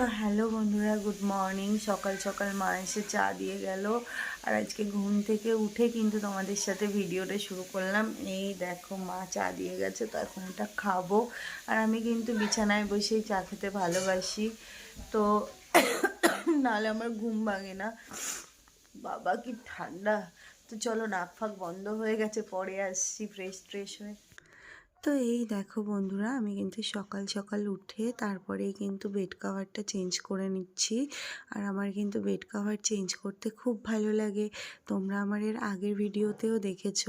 তো হ্যালো বন্ধুরা, good morning. সকাল সকাল মা এসে চা দিয়ে গেল। আর আজকে ঘুম থেকে উঠে কিন্তু তোমাদের সাথে ভিডিওটা শুরু করলাম। এই দেখো মা চা দিয়ে গেছে, তো এখন এটা খাব। আর আমি কিন্তু বিছানায় বসেই চা খেতে ভালোবাসি। তো নাহলে আমার ঘুম ভাঙে না। বাবা কি ঠান্ডা। তো চলো নাক ফাক বন্ধ হয়ে গেছে, পরে আসছি ফ্রেশ ট্রেশ হয়ে। তো এই দেখো বন্ধুরা, আমি কিন্তু সকাল সকাল উঠে তারপরেই কিন্তু বেড কাভারটা চেঞ্জ করে নিচ্ছি। আর আমার কিন্তু বেড কাভার চেঞ্জ করতে খুব ভালো লাগে। তোমরা আমার এর আগের ভিডিওতেও দেখেছ,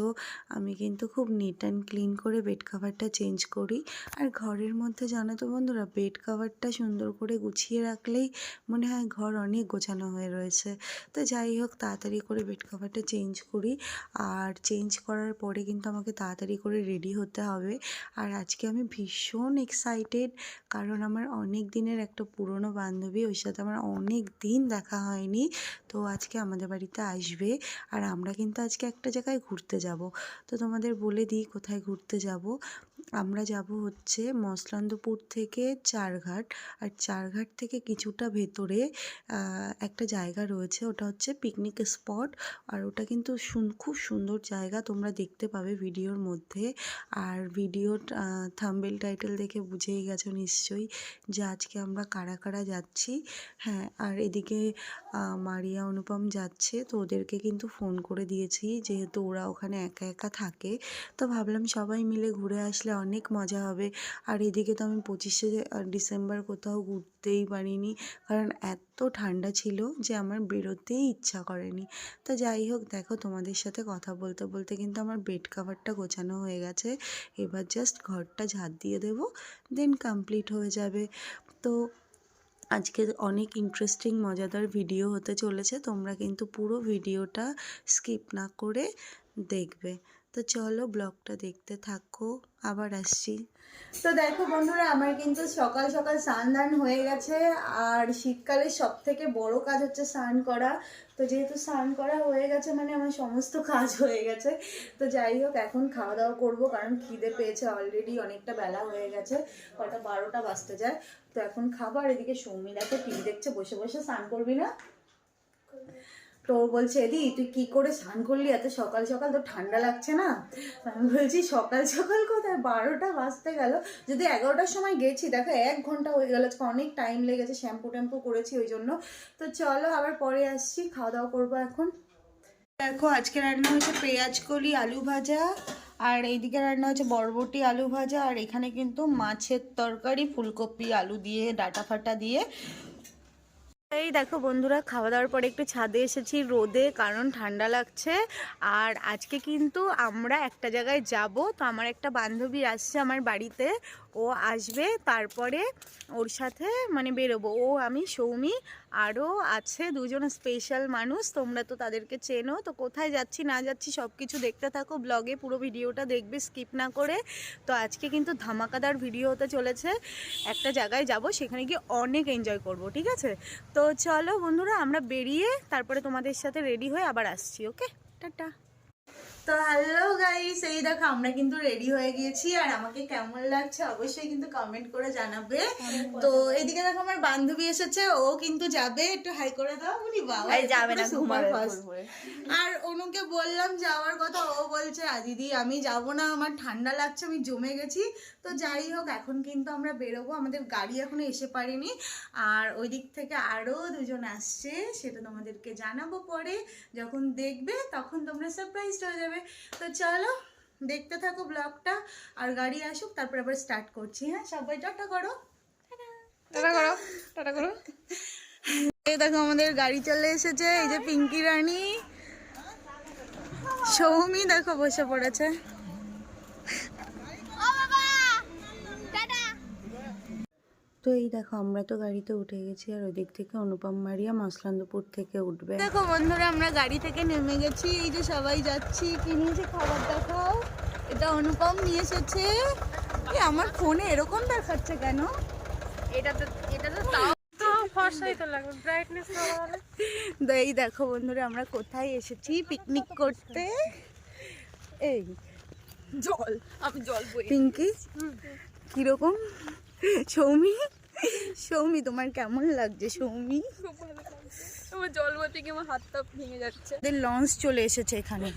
আমি কিন্তু খুব নিট অ্যান্ড ক্লিন করে বেড কাভারটা চেঞ্জ করি। আর ঘরের মধ্যে জানো তো বন্ধুরা বেড কাভারটা সুন্দর করে গুছিয়ে রাখলেই মনে হয় ঘর অনেক গোছানো হয়ে রয়েছে। তো যাই হোক, তাড়াতাড়ি করে বেড কাভারটা চেঞ্জ করি। আর চেঞ্জ করার পরে কিন্তু আমাকে তাড়াতাড়ি করে রেডি হতে হবে। আর আজকে আমি ভীষণ এক্সাইটেড কারণ আমার অনেক দিনের একটা পুরনো বান্ধবী, ওর সাথে আমার অনেক দিন দেখা হয়নি। তো আজকে আমাদের বাড়িতে আসবে আর আমরা কিন্তু আজকে একটা জায়গায় ঘুরতে যাব। তো তোমাদের বলে দিই কোথায় ঘুরতে যাব। আমরা যাব হচ্ছে মসলান্দপুর থেকে চারঘাট, আর চারঘাট থেকে কিছুটা ভেতরে একটা জায়গা রয়েছে, ওটা হচ্ছে পিকনিক স্পট আর ওটা কিন্তু খুব সুন্দর জায়গা, তোমরা দেখতে পাবে ভিডিওর মধ্যে। আর ভিডিওর থাম্বেল টাইটেল দেখে বুঝেই গেছো নিশ্চয়ই যে আজকে আমরা কারা কারা যাচ্ছি। হ্যাঁ আর এদিকে মারিয়া, অনুপম যাচ্ছে। তো ওদেরকে কিন্তু ফোন করে দিয়েছি, যেহেতু ওরা ওখানে একা একা থাকে। তো ভাবলাম সবাই মিলে ঘুরে আসলে অনেক মজা হবে। আর এদিকে তো আমি পঁচিশে ডিসেম্বর কোথাও ঘুরতেই পারিনি। কারণ এত ঠান্ডা ছিল যে আমার বেরোতেই ইচ্ছা করেনি। তো যাই হোক, দেখো তোমাদের সাথে কথা বলতে বলতে কিন্তু আমার বেড কাভারটা গোছানো হয়ে গেছে। এবার জাস্ট ঘরটা ঝাঁট দিয়ে দেবো দেন কমপ্লিট হয়ে যাবে। তো আজকে অনেক ইন্টারেস্টিং মজাদার ভিডিও হতে চলেছে, তোমরা কিন্তু পুরো ভিডিওটা স্কিপ না করে দেখবে। তো চলো ব্লগটা দেখতে থাকো, আবার আসছি। তো দেখো বন্ধুরা, আমার কিন্তু সকাল সকাল স্নান দান হয়ে গেছে, আর শীতকালে সব থেকে বড় কাজ হচ্ছে স্নান করা। তো যেহেতু স্নান করা হয়ে গেছে মানে আমার সমস্ত কাজ হয়ে গেছে। তো যাই হোক, এখন খাওয়া দাওয়া করব, কারণ খিদে পেয়েছে অলরেডি অনেকটা বেলা হয়ে গেছে, কটা বারোটা বাজতে যায়। তো এখন খাবার এদিকে সৌমিলাকে টিভি দেখছে, বসে বসে স্নান করবি না? তো বলছে, এদি, তুই কি করে স্নান করলি? এত সকাল সকাল তো ঠান্ডা লাগছে না? আমি বলছি, সকাল সকাল কোথায়? বারোটা বাজতে গেল। যদি এগারোটার সময় গেছি, দেখো, এক ঘণ্টা হয়ে গেল অনেক টাইম লেগেছে শ্যাম্পু ট্যাম্পু করেছি ওই জন্য। তো চলো, আবার পরে আসছি, খাওয়া দাওয়া করব এখন। দেখো, আজকে রান্না হয়েছে পেঁয়াজ কলি, আলু ভাজা, আর এইদিকে রান্না হচ্ছে বরবটি, আলু ভাজা, আর এখানে কিন্তু মাছের তরকারি, ফুলকপি, আলু দিয়ে ডাটা ফাটা দিয়ে। এই দেখো বন্ধুরা খাওয়া দাওয়ার পরে একটু ছাদে এসেছি রোদে, কারণ ঠান্ডা লাগছে। আর আজকে কিন্তু আমরা একটা জায়গায় যাব। তো আমার একটা বান্ধবী আসছে আমার বাড়িতে। ও আসবে, তারপরে ওর সাথে মানে বেরোবো। ও, আমি, সৌমি, আরও আছে দুজন স্পেশাল মানুষ, তোমরা তো তাদেরকে চেনো। তো কোথায় যাচ্ছি, না যাচ্ছি সব কিছু দেখতে থাকো ব্লগে পুরো ভিডিওটা দেখবে স্কিপ না করে। তো আজকে কিন্তু ধামাকাদার ভিডিও হতে চলেছে। একটা জায়গায় যাব, সেখানে গিয়ে অনেক এনজয় করব, ঠিক আছে? তো চলো বন্ধুরা, আমরা বেরিয়ে তারপরে তোমাদের সাথে রেডি হয়ে আবার আসছি ওকে টাটা। তো হ্যালো গাইস এই দেখো আমরা কিন্তু রেডি হয়ে গিয়েছি আর আমাকে কেমন লাগছে অবশ্যই কিন্তু কমেন্ট করে জানাবে। তো এদিকে দেখো আমার বান্ধবী এসেছে ও কিন্তু যাবে। একটু হাই করে দাও উনি বাবা যাবে না, ঘুমাবে, আর অনুকে বললাম যাওয়ার কথা ও বলছে দিদি আমি যাব না আমার ঠান্ডা লাগছে আমি জমে গেছি। তো যাই হোক এখন কিন্তু আমরা বেরোবো আমাদের গাড়ি এখনও এসে পারেনি। আর ওই দিক থেকে আরও দুজন আসছে সেটা তোমাদেরকে জানাব পরে। যখন দেখবে তখন তোমরা সারপ্রাইজ হয়ে যাবে। তো চলো, দেখতে থাকো ব্লগটা আর গাড়ি আসুক, তারপরে আবার স্টার্ট করছি। হ্যাঁ সবাই টাটা করো। টাটা করো টাটা করো। এই দেখো আমাদের গাড়ি চলে এসেছে, এই যে পিঙ্কি রানী। সৌমি দেখো বসে পড়েছে। তো এই দেখো আমরা তো গাড়িতে উঠে গেছি আর ওই দিক থেকে অনুপম মারিয়া মসলান্দপুর থেকে উঠবে। দেখো বন্ধুরা আমরা গাড়ি থেকে নেমে গেছি এই যে সবাই যাচ্ছি। কি নিয়েছে খাবার দেখাও? এটা অনুপম নিয়ে এসেছে। আমার ফোনে এরকম দেখাচ্ছে কেন? এটা তো এটা তো তাও এই দেখো বন্ধুরা আমরা কোথায় এসেছি পিকনিক করতে? এই জল আমি জল পিঙ্কি কীরকম? সৌমি? সৌমি তোমার কেমন লাগছে সৌমি? আমার জল বলতে গিয়ে আমার হাতটা ভেঙে যাচ্ছে। লঞ্চ চলে এসেছে এখানে।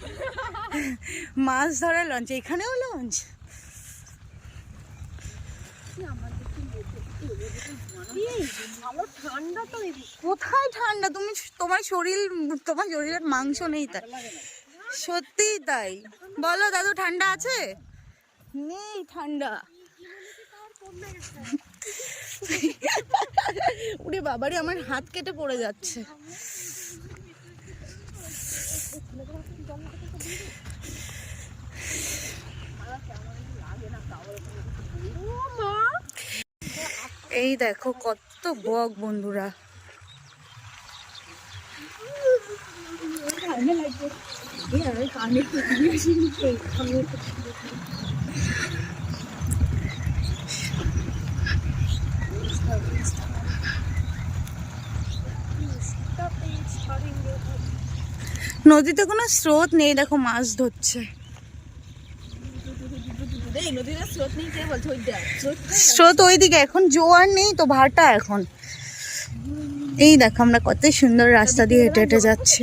মাছ ধরার লঞ্চ এখানেও লঞ্চ ঠান্ডা কোথায় ঠান্ডা? তুমি তোমার শরীর তোমার শরীরের মাংস নেই তাই। সত্যিই তাই। বলো দাদু ঠান্ডা আছে? নেই ঠান্ডা। উরে বাবারে আমার হাত কেটে পড়ে যাচ্ছে। এই দেখো কত বক বন্ধুরা। নদীতে কোনো স্রোত নেই দেখো মাছ ধরছে। স্রোত ওইদিকে এখন জোয়ার নেই তো ভাটা এখন। এই দেখো আমরা কত সুন্দর রাস্তা দিয়ে হেঁটে হেঁটে যাচ্ছি।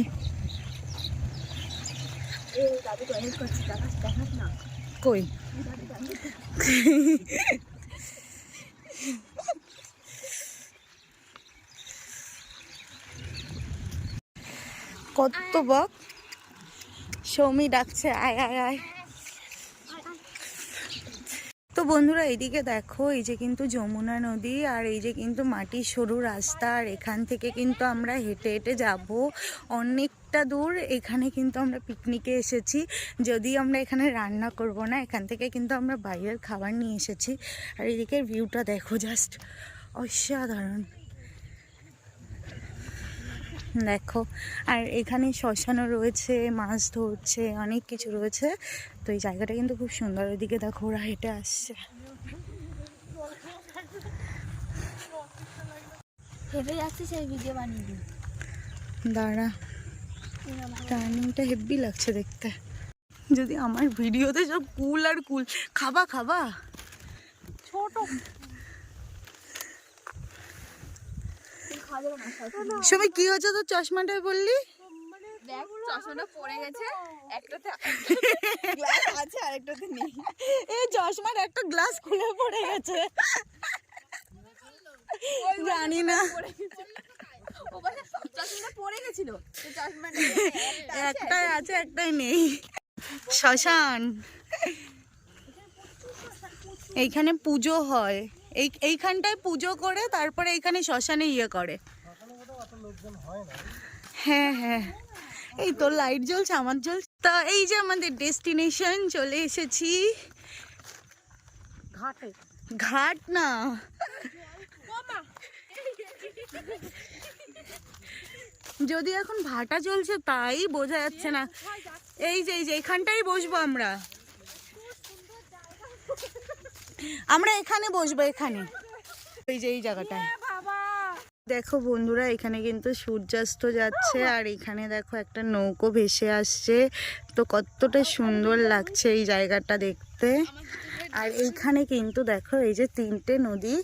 কই? কত বক। সৌমি ডাকছে, আয় আয় আয়। তো বন্ধুরা, এইদিকে দেখো, এই যে কিন্তু যমুনা নদী আর এই যে কিন্তু মাটির সরু রাস্তা আর এখান থেকে কিন্তু আমরা হেঁটে হেঁটে যাব। অনেকটা দূর এখানে কিন্তু আমরা পিকনিকে এসেছি। যদি আমরা এখানে রান্না করব না, এখান থেকে কিন্তু আমরা বাইরের খাবার নিয়ে এসেছি। আর এদিকে ভিউটা দেখো জাস্ট অসাধারণ। দেখো আর এখানে শ্মশানও রয়েছে মাছ ধরছে অনেক কিছু রয়েছে। তো এই জায়গাটা কিন্তু খুব সুন্দর ওইদিকে দেখো ওরা হেঁটে আসছে। হেঁটে যাচ্ছে সেই ভিডিও বানিয়ে দিই। দাঁড়া হেভি লাগছে দেখতে। যদি আমার ভিডিওতে সব কুল আর কুল খাবা খাবা। ছোট সবাই কি হচ্ছে তোর চশমাটা বললি? চশমাটা পড়ে গেছে একটাতে গ্লাস আছে আরেকটাতে নেই। এই চশমার একটা গ্লাস খুলে পড়ে গেছে। জানি না। একটাই আছে একটাই নেই। শ্মশান। এইখানে পুজো হয়। এই এইখানটায় পুজো করে তারপরে এইখানে শ্মশানে ইয়ে করে। হ্যাঁ হ্যাঁ। এই তো লাইট জ্বলছে আমার জ্বলছে। তা এই যে আমাদের ডেস্টিনেশন চলে এসেছি। ঘাটে। ঘাট না। যদি এখন ভাটা চলছে তাই বোঝা যাচ্ছে না। এই যে এই যে এখানটাই বসবো আমরা। আমরা এখানে বসবো এখানে। এই যে এই জায়গাটায় দেখো বন্ধুরা এখানে কিন্তু সূর্যাস্ত যাচ্ছে আর এখানে দেখো একটা নৌকো ভেসে আসছে। তো কতটা সুন্দর লাগছে এই জায়গাটা দেখতে। আর এইখানে কিন্তু দেখো এই যে তিনটে নদী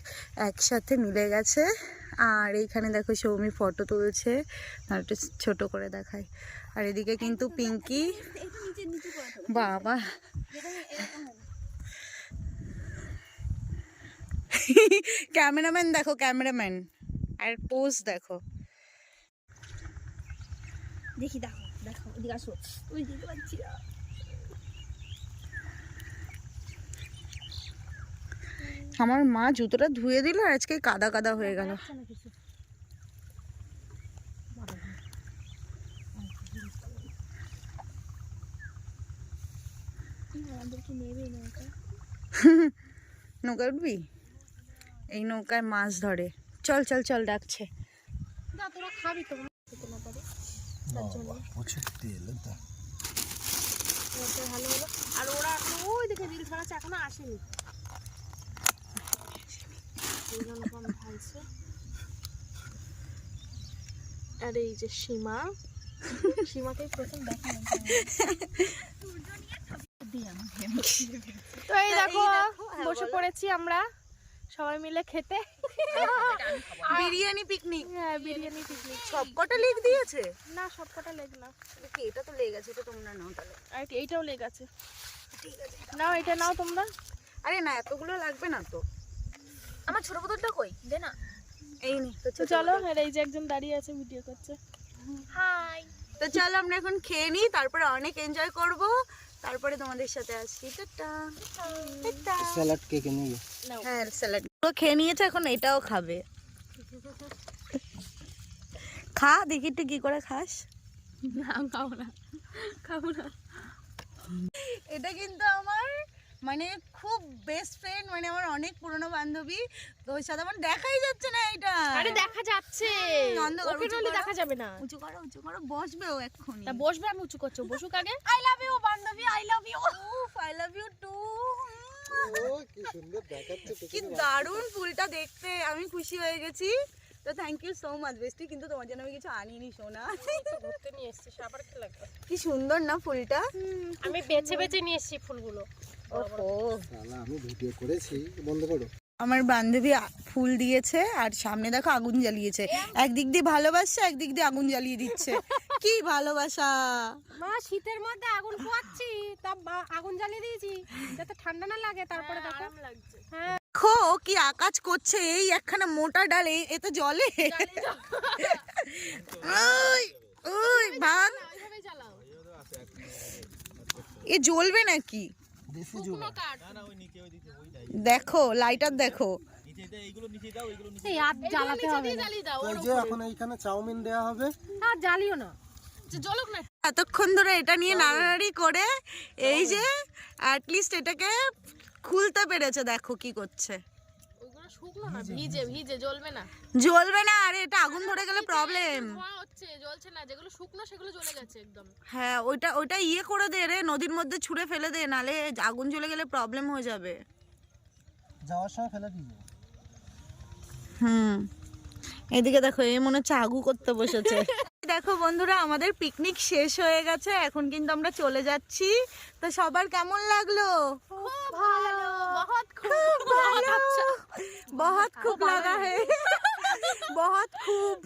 একসাথে মিলে গেছে। আর এইখানে দেখো সৌমি ফটো তুলছে আর একটু ছোট করে দেখায় আর এদিকে কিন্তু পিঙ্কি বাবা ক্যামেরাম্যান দেখো ক্যামেরাম্যান। আর পোজ দেখো। দেখি দেখো দেখো ওদিকে আসো। ওই দিতে পারছি না। আমার মা জুতোটা ধুয়ে দিল আর আজকে কাদা কাদা হয়ে গেল। নৌকা। নৌকা উঠবি? এই নৌকায় মাছ ধরে। চল চল চল ডাকছে। আর ওরা এখন ওই দেখে আসেনি। এই জন্য কম আর এই যে সীমা সীমাকেই প্রথম দেখা তো এই দেখো বসে পড়েছি আমরা। সবাই মিলে খেতে। বিরিয়ানি পিকনিক হ্যাঁ বিরিয়ানি পিকনিক সবকটা লেগ দিয়েছে? না সবকটা লেগ না। এটা তো লেগ আছে এটা তোমরা নাও তাহলে। আর কি, এইটাও লেগ আছে। ঠিক আছে নাও এটা নাও তোমরা। আরে না এতগুলো লাগবে না তো। আমার ছোট বোতলটা কই? দে না। এই নে তো তো চলো আর এই যে একজন দাঁড়িয়ে আছে ভিডিও করছে। হাই তো চলো আমরা এখন খেয়ে নিই তারপরে অনেক এনজয় করব। তারপরে তোমাদের সাথে আসছি। টাটা। টাটা। স্যালাড কে কে নিয়ে হ্যাঁ স্যালাড খেয়ে নিয়েছে এখন এটাও খাবে। খা দেখি একটু কি করে খাস। না খাব না। খাব না। এটা কিন্তু আমার মানে খুব বেস্ট ফ্রেন্ড মানে আমার অনেক পুরনো বান্ধবী। তো ওর সাথে আমার দেখাই যাচ্ছে না এটা। আরে দেখা যাচ্ছে। ওকে উঁচু দেখা যাবে না। উঁচু করো উঁচু করো বসবে ও তা বসবে আমি উঁচু করছ। বসুক আগে। আই লাভ ইউ বান্ধবী I love you I love you too কি সুন্দর দেখাচ্ছে কি দারুণ ফুলটা দেখতে আমি খুশি হয়ে গেছি। তো thank you so much bestie কিন্তু তোমার জন্য আমি কিছু আনিনি সোনা। ঘুরতে নিয়ে এসেছি আবার কি লাগবে কি সুন্দর না ফুলটা? আমি বেছে বেছে নিয়ে এসেছি ফুলগুলো। ওহো। আমি ভিডিও করেছি বন্ধ করো। আমার বান্ধবী ফুল দিয়েছে আর সামনে দেখো আগুন জ্বালিয়েছে। একদিক দিয়ে ভালোবাসছে একদিক দিয়ে আগুন জ্বালিয়ে দিচ্ছে। কি ভালোবাসা! মা শীতের মধ্যে আগুন পোয়াচ্ছি। তা আগুন জ্বালিয়ে দিয়েছি। যাতে ঠান্ডা না লাগে তারপরে দেখো। লাগছে। হ্যাঁ। দেখো ও কি আকাজ করছে এই একখানা মোটা ডাল এই- এ তো জলে। ওই ওই ভাগ এ জ্বলবে নাকি? দেখো লাইটার দেখো আর জ্বালাতে হবে না। জ্বালিয়ে দাও এই যে এখন এইখানে চাউমিন দেওয়া হবে। জ্বালিও না। এতক্ষণ ধরে এটা নিয়ে নাড়ানাড়ি করে এই যে অ্যাটলিস্ট এটাকে খুলতে পেরেছে দেখো কি করছে। শুকনো না ভিজে ভিজে জ্বলবে না। জ্বলবে না আরে এটা আগুন ধরে গেলে প্রবলেম হচ্ছে জ্বলছে না যেগুলো শুকনো সেগুলো জ্বলে গেছে একদম। হ্যাঁ ওইটা ওইটা ইয়ে করে দে রে নদীর মধ্যে ছুঁড়ে ফেলে দে নালে আগুন জ্বলে গেলে প্রবলেম হয়ে যাবে। যাওয়ার সময় ফেলে দিয়ে হুম। এদিকে দেখো এই মনে হচ্ছে আগু করতে বসেছে। দেখো বন্ধুরা আমাদের পিকনিক শেষ হয়ে গেছে এখন কিন্তু আমরা চলে যাচ্ছি। তো সবার কেমন লাগল? খুব ভালো। বহুত খুব ভালো। খুব লাগা হে। বহুত খুব।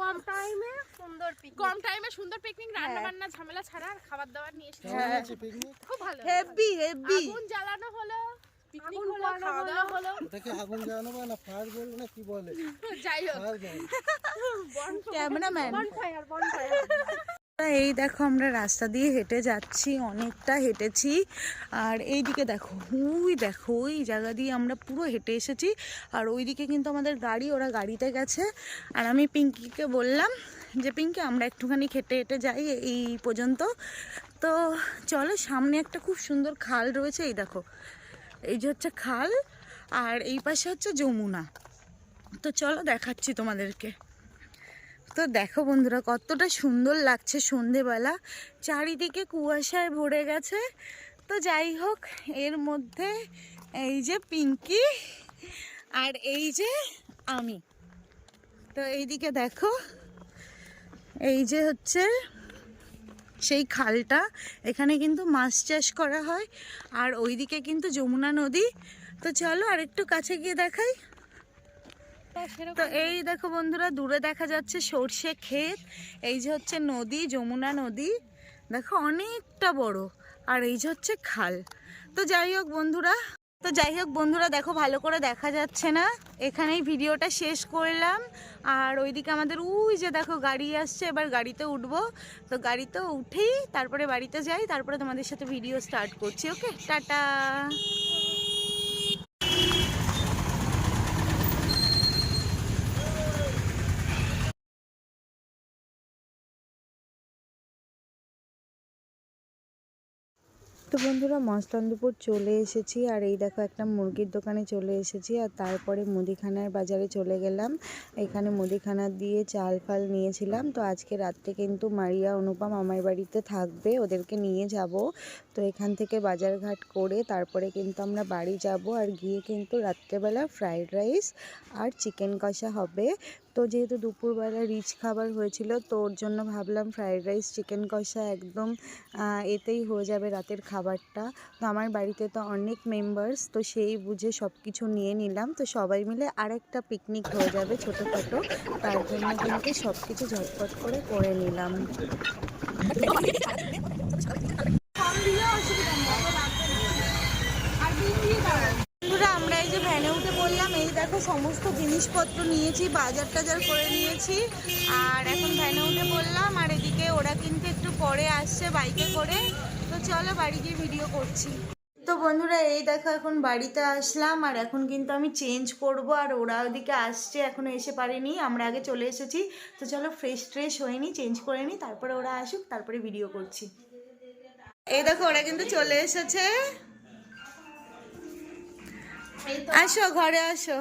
কম টাইমে সুন্দর পিকনিক কম টাইমে সুন্দর পিকনিক রান্না বান্না ঝামেলা ছাড়া আর খাবার দাবার নিয়ে এসেছি। পিকনিক খুব ভালো। হেভি হেভি আগুন জ্বালানো হলো। পিকনিক হলো খাওয়া দাওয়া হলো। এটাকে আগুন জ্বালানো বলে না ফায়ার বলে না কি বলে? যাই হোক। ক্যামেরাম্যান বনফায়ার বনফায়ার এই দেখো আমরা রাস্তা দিয়ে হেঁটে যাচ্ছি অনেকটা হেঁটেছি। আর এইদিকে দেখো ওই দেখো ওই জায়গা দিয়ে আমরা পুরো হেঁটে এসেছি। আর ওইদিকে কিন্তু আমাদের গাড়ি ওরা গাড়িতে গেছে। আর আমি পিঙ্কিকে বললাম যে পিঙ্কি আমরা একটুখানি হেঁটে হেঁটে যাই এই পর্যন্ত। তো চলো সামনে একটা খুব সুন্দর খাল রয়েছে এই দেখো। এই যে হচ্ছে খাল, আর এই পাশে হচ্ছে যমুনা। তো চলো দেখাচ্ছি তোমাদেরকে। তো দেখো বন্ধুরা, কতটা সুন্দর লাগছে সন্ধেবেলা। চারিদিকে কুয়াশায় ভরে গেছে। তো যাই হোক, এর মধ্যে এই যে পিঙ্কি আর এই যে আমি। তো এইদিকে দেখো, এই যে হচ্ছে সেই খালটা। এখানে কিন্তু মাছ চাষ করা হয়। আর ওইদিকে কিন্তু যমুনা নদী। তো চলো আরেকটু কাছে গিয়ে দেখাই। তো এই দেখো বন্ধুরা, দূরে দেখা যাচ্ছে সর্ষে ক্ষেত। এই যে হচ্ছে নদী, যমুনা নদী। দেখো অনেকটা বড়। আর এই যে হচ্ছে খাল। তো যাই হোক বন্ধুরা তো যাই হোক বন্ধুরা, দেখো ভালো করে দেখা যাচ্ছে না। এখানেই ভিডিওটা শেষ করলাম। আর ওইদিকে আমাদের, উই যে দেখো গাড়ি আসছে, এবার গাড়িতে উঠব। তো গাড়িতে উঠেই তারপরে বাড়িতে যাই, তারপরে তোমাদের সাথে ভিডিও স্টার্ট করছি ওকে টাটা! তো বন্ধুরা মস্তানদুপুর চলে এসেছি। আর এই দেখো, একটা মুরগির দোকানে চলে এসেছি। আর তারপরে মুদিখানার বাজারে চলে গেলাম। এখানে মুদিখানা দিয়ে চাল ফাল নিয়েছিলাম। তো আজকে রাত্রে কিন্তু মারিয়া, অনুপম আমার বাড়িতে থাকবে। ওদেরকে নিয়ে যাব। তো এখান থেকে বাজারঘাট করে তারপরে কিন্তু আমরা বাড়ি যাব। আর গিয়ে কিন্তু রাত্রেবেলা ফ্রাইড রাইস আর চিকেন কষা হবে। তো যেহেতু দুপুরবেলা রিচ খাবার হয়েছিল, তো ওর জন্য ভাবলাম ফ্রায়েড রাইস, চিকেন কষা একদম এতেই হয়ে যাবে রাতের খাবারটা। তো আমার বাড়িতে তো অনেক মেম্বার্স তো সেই বুঝে সব কিছু নিয়ে নিলাম। তো সবাই মিলে আরেকটা পিকনিক হয়ে যাবে ছোটোখাটো, তার জন্য কিন্তু সব কিছু ঝটপট করে করে নিলাম বন্ধুরা আমরা এই যে ভ্যানে উঠে বললাম এই দেখো সমস্ত জিনিসপত্র নিয়েছি বাজার টাজার করে নিয়েছি। আর এখন ভ্যানে উঠে বললাম, আর এদিকে ওরা কিন্তু একটু পরে আসছে বাইকে করে। তো চলো বাড়ি গিয়ে ভিডিও করছি। তো বন্ধুরা, এই দেখো এখন বাড়িতে আসলাম। আর এখন কিন্তু আমি চেঞ্জ করব। আর ওরা ওদিকে আসছে, এখনও এসে পারেনি। আমরা আগে চলে এসেছি। তো চলো ফ্রেশ ট্রেশ হয়নি চেঞ্জ করে নিই তারপরে ওরা আসুক, তারপরে ভিডিও করছি। এই দেখো, ওরা কিন্তু চলে এসেছে। আসো, ঘরে আসো।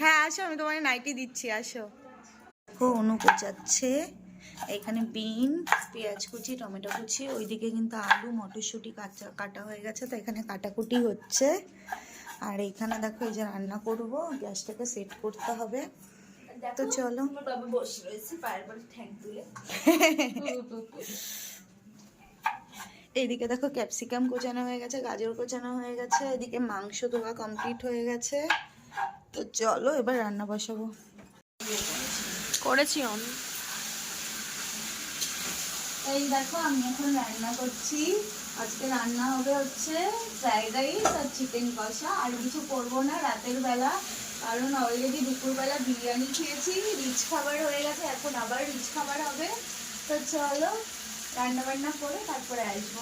হ্যাঁ আসো আমি তোমার নাইটি দিচ্ছি আসো। ও অনু কোচাচ্ছে। এখানে বিন পেঁয়াজ কুচি টমেটো কুচি ওইদিকে কিন্তু আলু মটরশুঁটি কাঁচা কাটা হয়ে গেছে তো এখানে কাটাকুটি হচ্ছে। আর এখানে দেখো এই যে রান্না করব গ্যাসটাকে সেট করতে হবে। তো চলো। এইদিকে দেখো ক্যাপসিকাম কোচানো হয়ে গেছে গাজর কোচানো হয়ে গেছে এদিকে মাংস ধোয়া কমপ্লিট হয়ে গেছে। তো চলো এবার রান্না বসাবো। করেছি আমি। এই দেখো আমি এখন রান্না করছি। আজকে রান্না হবে হচ্ছে ফ্রাইড রাইস আর চিকেন কষা। আর কিছু করব না রাতের বেলা কারণ অলরেডি দুপুরবেলা বিরিয়ানি খেয়েছি রিচ খাবার হয়ে গেছে এখন আবার রিচ খাবার হবে। তো চলো রান্না বান্না করে তারপরে আসব।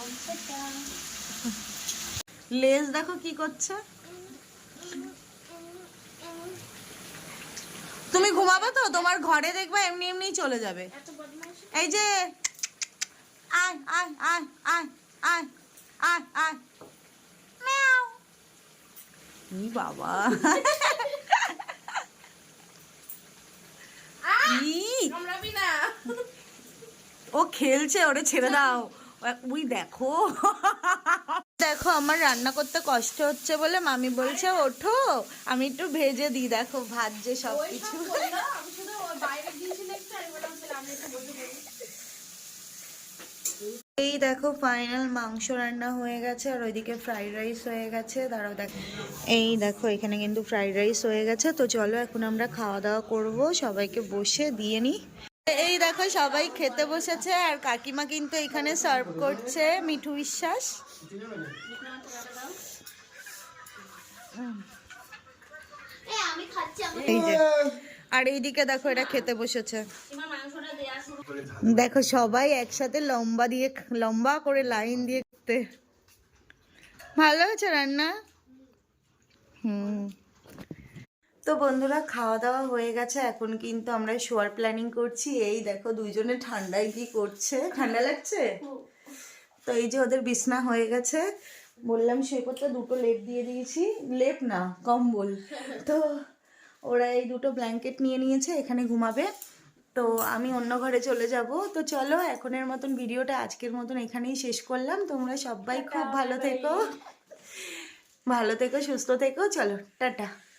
লেজ দেখো কি করছে। তুমি ঘুমাবো তো? তোমার ঘরে দেখবা এমনি এমনি চলে যাবে। এই যে আয় আয় আয় আয় আয় আয় আয়। ম্যাও। ই বাবা। ও খেলছে ওরে ছেড়ে দাও। উই দেখো। দেখো আমার রান্না করতে কষ্ট হচ্ছে বলে মামি বলছে ওঠো আমি একটু ভেজে দিই। দেখো ভাজছে সব কিছু। এই দেখো ফাইনাল মাংস রান্না হয়ে গেছে আর ওইদিকে ফ্রাইড রাইস হয়ে গেছে। দাঁড়াও দেখো। এই দেখো এখানে কিন্তু ফ্রাইড রাইস হয়ে গেছে। তো চলো এখন আমরা খাওয়া দাওয়া করব। সবাইকে বসে দিয়ে নিই এই দেখো সবাই খেতে বসেছে আর কাকিমা কিন্তু এখানে সার্ভ করছে মিঠু বিশ্বাস। আর এইদিকে দেখো এটা খেতে বসেছে। দেখো সবাই একসাথে লম্বা দিয়ে লম্বা করে লাইন দিয়ে ভালো হয়েছে রান্না? হুম। তো বন্ধুরা খাওয়া দাওয়া হয়ে গেছে এখন কিন্তু আমরা শোয়ার প্ল্যানিং করছি। এই দেখো দুইজনে ঠান্ডায় কি করছে? ঠান্ডা লাগছে? তো এই যে ওদের বিছনা হয়ে গেছে। বললাম পড়তে দুটো লেপ দিয়ে দিয়েছি। লেপ না কম্বল। তো ওরা এই দুটো ব্ল্যাঙ্কেট নিয়ে নিয়েছে এখানে ঘুমাবে। তো আমি অন্য ঘরে চলে যাব। তো চলো এখনের মতন ভিডিওটা আজকের মতন এখানেই শেষ করলাম। তোমরা সবাই খুব ভালো থেকো। ভালো থেকো সুস্থ থেকো। চলো টাটা।